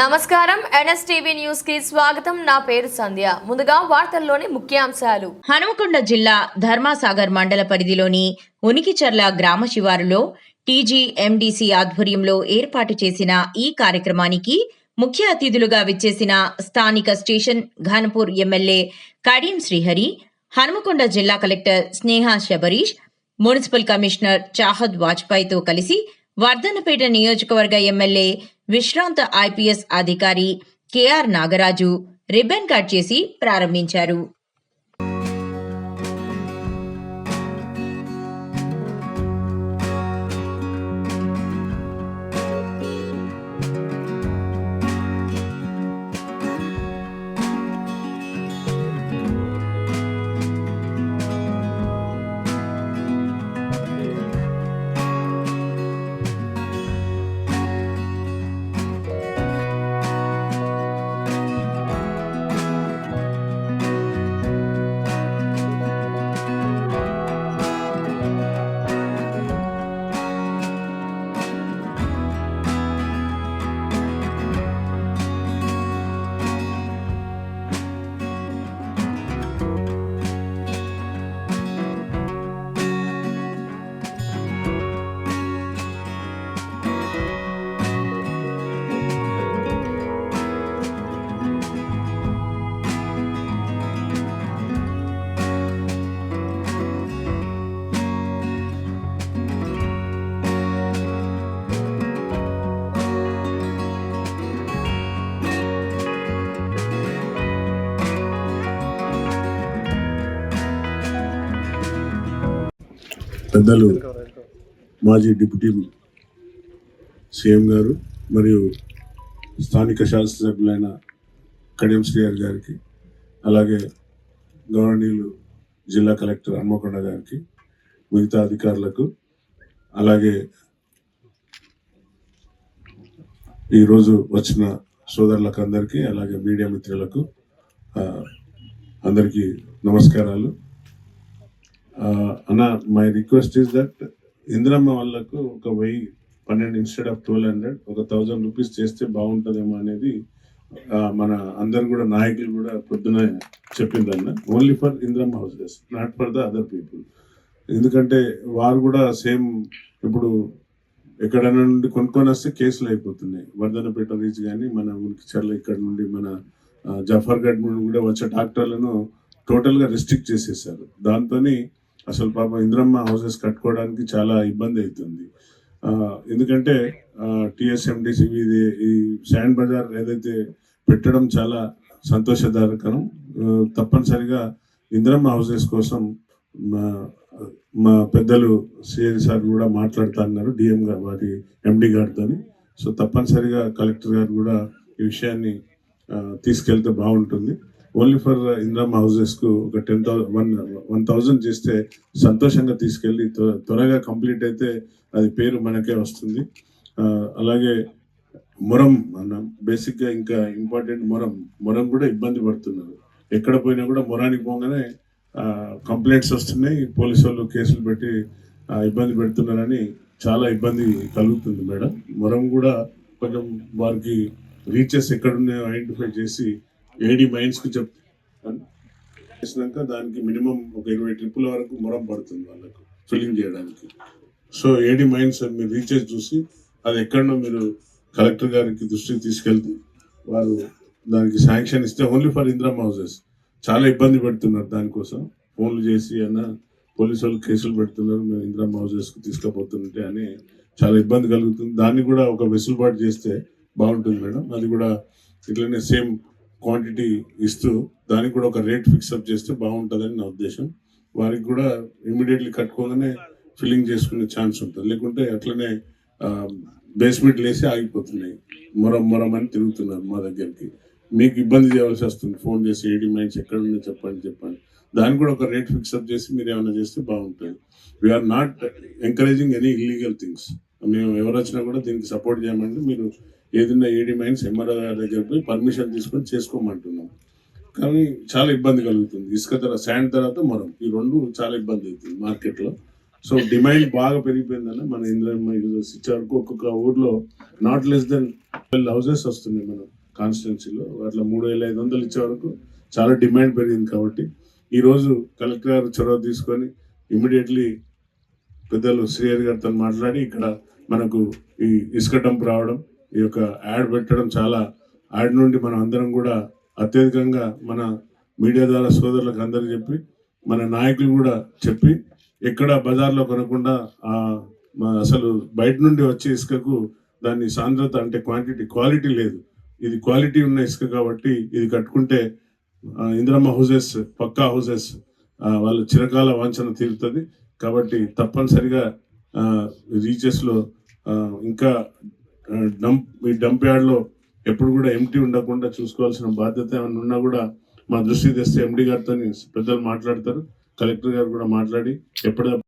నమస్కారం. ఎన్ఎస్టీవీ న్యూస్కి స్వాగతం. నా పేరు సంధ్య. ముందుగా వార్తల్లోని ముఖ్యాంశాలు. హనుమకొండ జిల్లా ధర్మాసాగర్ మండల పరిధిలోని ఉనికిచర్ల గ్రామ శివారులో టీజీఎండీసీ ఆధ్వర్యంలో ఏర్పాటు చేసిన ఈ కార్యక్రమానికి ముఖ్య అతిథులుగా విచ్చేసిన స్థానిక స్టేషన్ ఘానపూర్ ఎమ్మెల్యే కడియం శ్రీహరి హనుమకొండ జిల్లా collector Sneha Sabarish municipal commissioner Chahat వాజ్పేయితో కలిసి వర్ధనపేట నియోజకవర్గ ఎమ్మెల్యే విశ్రాంత ఐపీఎస్ అధికారి కెఆర్ నాగరాజు రిబ్బన్ కట్ చేసి ప్రారంభించారు. పెద్దలు మాజీ డిప్యూటీ సీఎం గారు మరియు స్థానిక శాసనసభ్యులైన కడియం శ్రీహరి గారికి అలాగే గవర్నీయులు జిల్లా కలెక్టర్ హన్మకొండ గారికి మిగతా అధికారులకు అలాగే ఈరోజు వచ్చిన సోదరులకు అందరికీ అలాగే మీడియా మిత్రులకు అందరికీ నమస్కారాలు. అన్న my request is that Indiramma వాళ్ళకు ఒక వెయ్యి పన్నెండు ఇన్స్టెడ్ ఆఫ్ ట్వెల్వ్ హండ్రెడ్ ఒక థౌజండ్ రూపీస్ చేస్తే బాగుంటుందేమో అనేది మన అందరు కూడా నాయకులు కూడా పొద్దున చెప్పిందన్న. Only for Indiramma houses not for the other people ఎందుకంటే వారు కూడా సేమ్ ఇప్పుడు ఎక్కడైనా నుండి కొనుక్కొని వస్తే కేసులు అయిపోతున్నాయి. వర్ధనపేట రీచ్ కానీ మన ఉనికిచర్ల ఇక్కడ నుండి మన జఫర్గఢ్ నుండి కూడా వచ్చే డాక్టర్లను టోటల్గా రిస్ట్రిక్ట్ చేసేసారు. దాంతోని అసలు పాపం ఇంద్రమ్మ హౌసెస్ కట్టుకోవడానికి చాలా ఇబ్బంది అవుతుంది. ఎందుకంటే టిఎస్ఎండిసి ఇది ఈ శాండ్ బజార్ ఏదైతే పెట్టడం చాలా సంతోషదాయకరం తప్పనిసరిగా ఇంద్రమ్మ హౌసెస్ కోసం మా మా పెద్దలు సిఎల్ సార్ కూడా మాట్లాడుతా అన్నారు డిఎం గారు వారి ఎండి గారితో సో తప్పనిసరిగా కలెక్టర్ గారు కూడా ఈ విషయాన్ని తీసుకెళ్తే బాగుంటుంది. ఓన్లీ ఫర్ ఇంద్రమ్మ హౌసెస్కు ఒక ten thousand one one thousand చేస్తే సంతోషంగా తీసుకెళ్ళి త్వరగా కంప్లీట్ అయితే అది పేరు మనకే వస్తుంది. అలాగే మొరం అన్న బేసిక్గా ఇంకా ఇంపార్టెంట్ మొరం. మొరం కూడా ఇబ్బంది పడుతున్నారు. ఎక్కడ పోయినా కూడా మొరానికి పోగానే కంప్లైంట్స్ వస్తున్నాయి. పోలీసు వాళ్ళు కేసులు పెట్టి ఇబ్బంది పెడుతున్నారని చాలా ఇబ్బంది కలుగుతుంది మేడం. మొరం కూడా కొంచెం వారికి రీచెస్ ఎక్కడున్నాయో ఐడెంటిఫై చేసి ఏడీ మైండ్స్కి కు చెప్ చేసినాక దానికి మినిమం ఒక ఇరవై ట్రిప్పుల వరకు మొరం పడుతుంది వాళ్ళకు ఫిల్లింగ్ చేయడానికి. సో ఏడి మైండ్స్ అని మీరు రీచార్జ్ చూసి అది ఎక్కడనో మీరు కలెక్టర్ గారికి దృష్టికి తీసుకెళ్తే వారు దానికి శాంక్షన్ ఇస్తే ఓన్లీ ఫర్ ఇంద్రా హౌసెస్ చాలా ఇబ్బంది పెడుతున్నారు దానికోసం. ఫోన్లు చేసి అన్న పోలీసు వాళ్ళు కేసులు పెడుతున్నారు మేము ఇంద్రా మౌసెస్కు తీసుకుపోతుంటే అని చాలా ఇబ్బంది కలుగుతుంది. దాన్ని కూడా ఒక వెసులుబాటు చేస్తే బాగుంటుంది మేడం. అది కూడా ఇట్లనే సేమ్ క్వాంటిటీ ఇస్తూ దానికి కూడా ఒక రేట్ ఫిక్స్ అప్ చేస్తే బాగుంటుందని నా ఉద్దేశం. వారికి కూడా ఇమీడియట్లీ కట్టుకోగానే ఫిల్లింగ్ చేసుకునే ఛాన్స్ ఉంటుంది. లేకుంటే అట్లనే బేస్మెంట్ లేసి ఆగిపోతున్నాయి. మొరం మొరం అని తిరుగుతున్నారు మా దగ్గరికి. మీకు ఇబ్బంది చేయవలసి వస్తుంది. ఫోన్ చేసి ఏడి మైండ్స్ ఎక్కడ ఉన్నాయి చెప్పండి చెప్పండి. దానికి కూడా ఒక రేట్ ఫిక్స్ అప్ చేసి మీరు ఏమైనా చేస్తే బాగుంటుంది. We're not encouraging any illegal things మేము ఎవరు వచ్చినా కూడా దీనికి సపోర్ట్ చేయమంటే మీరు ఏదైనా ఏడి మైన్స్ ఎంఆర్ఓ గారి దగ్గర పోయి పర్మిషన్ తీసుకొని చేసుకోమంటున్నాం. కానీ చాలా ఇబ్బంది కలుగుతుంది. ఇసుక ధర శాండ్ తర్వాత మనం ఈ రెండు చాలా ఇబ్బంది అవుతుంది మార్కెట్లో. సో డిమాండ్ బాగా పెరిగిపోయిందన్న మన ఇంద్రమ్మ యూజర్స్ ఇచ్చే వరకు ఒక్కొక్క ఊర్లో not less than twelve houses వస్తున్నాయి మన కాన్స్టిట్యున్సీలో అట్లా మూడు వేల ఐదు వందలు ఇచ్చే వరకు చాలా డిమాండ్ పెరిగింది కాబట్టి ఈరోజు కలెక్టర్ గారు చొరవ తీసుకొని ఇమీడియట్లీ పెద్దలు శ్రీహరి గారితో మాట్లాడి ఇక్కడ మనకు ఈ ఇసుక డంప్ రావడం ఈ యొక్క యాడ్ పెట్టడం చాలా యాడ్ నుండి మనం అందరం కూడా అత్యధికంగా మన మీడియా ద్వారా సోదరులకు అందరూ చెప్పి మన నాయకులు కూడా చెప్పి ఎక్కడ బజార్లో కొనకుండా అసలు బయట నుండి వచ్చే ఇసుకకు దాని సాంద్రత అంటే క్వాంటిటీ క్వాలిటీ లేదు. ఇది క్వాలిటీ ఉన్న ఇసుక కాబట్టి ఇది కట్టుకుంటే ఇంద్రమ్మ హౌసెస్ పక్కా హౌసెస్ వాళ్ళ చిరకాల వాంఛన తీరుతుంది. కాబట్టి తప్పనిసరిగా రీచెస్లో ఇంకా డంప్ ఈ డంప్ యార్డ్లో ఎప్పుడు కూడా ఎంటీ ఉండకుండా చూసుకోవాల్సిన బాధ్యత ఏమైనా ఉన్నా కూడా మా దృష్టికి తెస్తే ఎండి గారితో పెద్దలు మాట్లాడతారు కలెక్టర్ గారు కూడా మాట్లాడి ఎప్పటికప్పుడు